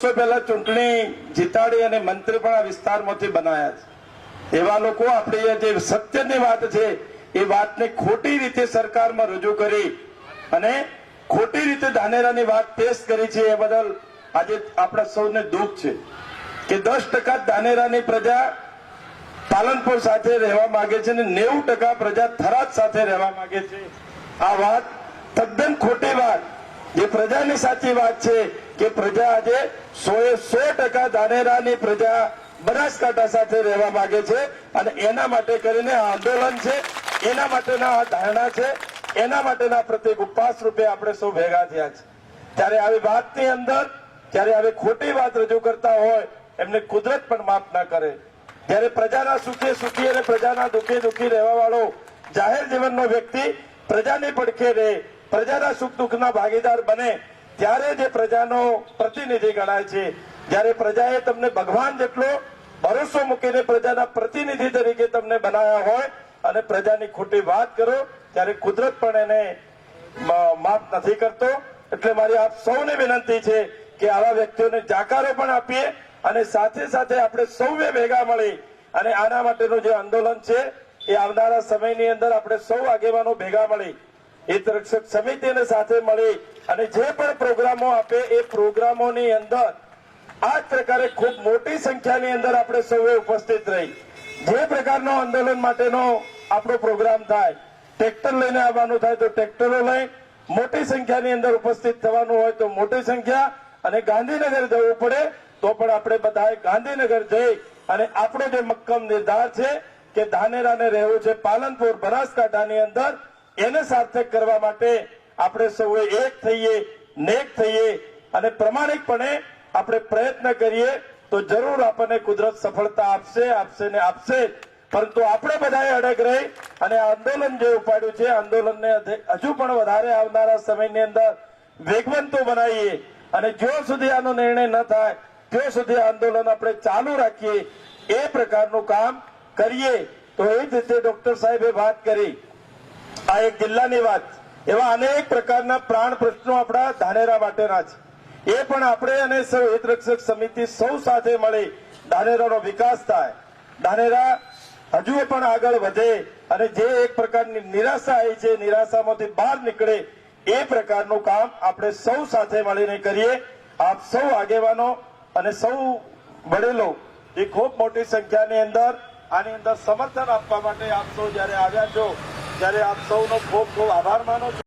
પહેલા ચૂંટણી જીતાડી અને મંત્રી પણ આ વિસ્તારમાંથી બનાયા છે. એવા લોકો આપણે જે સત્યની વાત છે, એ વાતને ખોટી રીતે સરકારમાં રજૂ કરી અને ખોટી રીતે ધાનેરાની વાત પેશ કરી છે. એ બદલ આજે આપણા સૌને દુઃખ છે કે દસ ટકા ધાનેરાની પ્રજા પાલનપુર સાથે રહેવા માંગે છે અને નેવું ટકા પ્રજા થરાદ સાથે રહેવા માંગે છે. આ વાત તદ્દન ખોટી વાત જે પ્રજાની સાચી વાત છે કે પ્રજા આજે સો એ સો ટકા ધાનેરાની પ્રજા બનાસકાંઠા સાથે રહેવા માંગે છે અને એના માટે કરીને આ આંદોલન છે, એના માટેના આ ધારણા છે, એના માટેના પ્રત્યેક ઉપવાસ રૂપે આપણે સૌ ભેગા થયા છે. ત્યારે આવી વાતની અંદર, જ્યારે આવી ખોટી વાત રજૂ કરતા હોય, એમને કુદરત પણ માફ ના કરે. ત્યારે પ્રજાના સુખે સુખી અને પ્રજાના દુઃખે દુઃખી રહેવા વાળો જાહેર જીવનનો વ્યક્તિ પ્રજાની પડખે રહે પ્રજાના સુખ દુઃખના ભાગીદાર બને ત્યારે જે પ્રજાનો પ્રતિનિધિ ગણાય છે. જ્યારે પ્રજાએ તમને ભગવાન જેટલો ભરોસો મૂકીને પ્રજાના પ્રતિનિધિ તરીકે તમને બનાવ્યા હોય અને પ્રજાની ખોટી વાત કરો, ત્યારે કુદરત પણ એને માફ નથી કરતો. એટલે મારી આપ સૌને વિનંતી છે કે આવા વ્યક્તિઓને જાકારો પણ આપીએ અને સાથે સાથે આપણે સૌએ ભેગા મળી અને આના માટેનું જે આંદોલન છે, એ આવનારા સમયની અંદર આપણે સૌ આગેવાનો ભેગા મળી હિત રક્ષક સમિતિને સાથે મળી અને જે પણ પ્રોગ્રામો આપે એ પ્રોગ્રામોની અંદર આ જ પ્રકારે ખૂબ મોટી સંખ્યાની અંદર આપણે સૌએ ઉપસ્થિત રહી. જે પ્રકારનો આંદોલન માટેનો આપણો પ્રોગ્રામ થાય, ટ્રેક્ટર લઈને આવવાનું થાય તો ટ્રેક્ટરો લઈ મોટી સંખ્યાની અંદર ઉપસ્થિત થવાનું હોય તો મોટી સંખ્યા અને ગાંધીનગર જવું પડે તો પણ આપણે બધાએ ગાંધીનગર જઈ અને આપણો જે મક્કમ નિર્ધાર છે કે ધાનેરાને રહેવું છે પાલનપુર, બનાસકાંઠાની અંદર એને સાર્થક કરવા માટે આપણે સૌએ એક થઈએ, નેક થઈએ અને પ્રમાણિકપણે આપણે પ્રયત્ન કરીએ તો જરૂર આપણને કુદરત સફળતા આપશે આપશે ને આપશે. પરંતુ આપણે બધાએ અડગ રહી અને આંદોલન જે ઉપાડ્યું છે, આંદોલનને હજુ પણ વધારે આવનારા સમયની અંદર વેગવંતો બનાવીએ અને જ્યાં સુધી આનો નિર્ણય ન થાય, ત્યાં સુધી આંદોલન આપણે ચાલુ રાખીએ, એ પ્રકારનું કામ કરીએ. તો એ જ રીતે ડોક્ટર સાહેબે વાત કરી. આ એક જિલ્લાની વાત. એવા અનેક પ્રકારના પ્રાણ પ્રશ્નો આપણા ધાનેરા માટેના છે એ પણ આપણે અને સૌ હિતરક્ષક સમિતિ સૌ સાથે મળી ધાનેરાનો વિકાસ થાય. ધાનેરા હજુ પણ આગળ વધે અને જે એક પ્રકારની નિરાશા આવી છે, નિરાશામાંથી બહાર નીકળે એ પ્રકારનું કામ આપણે સૌ સાથે મળીને કરીએ. આપ સૌ આગેવાનો અને સૌ વડીલો એ ખૂબ મોટી સંખ્યાની અંદર આની અંદર સમર્થન આપવા માટે આપ સૌ જયારે આવ્યા છો ત્યારે આપ સૌનો ખૂબ ખૂબ આભાર માનો છું.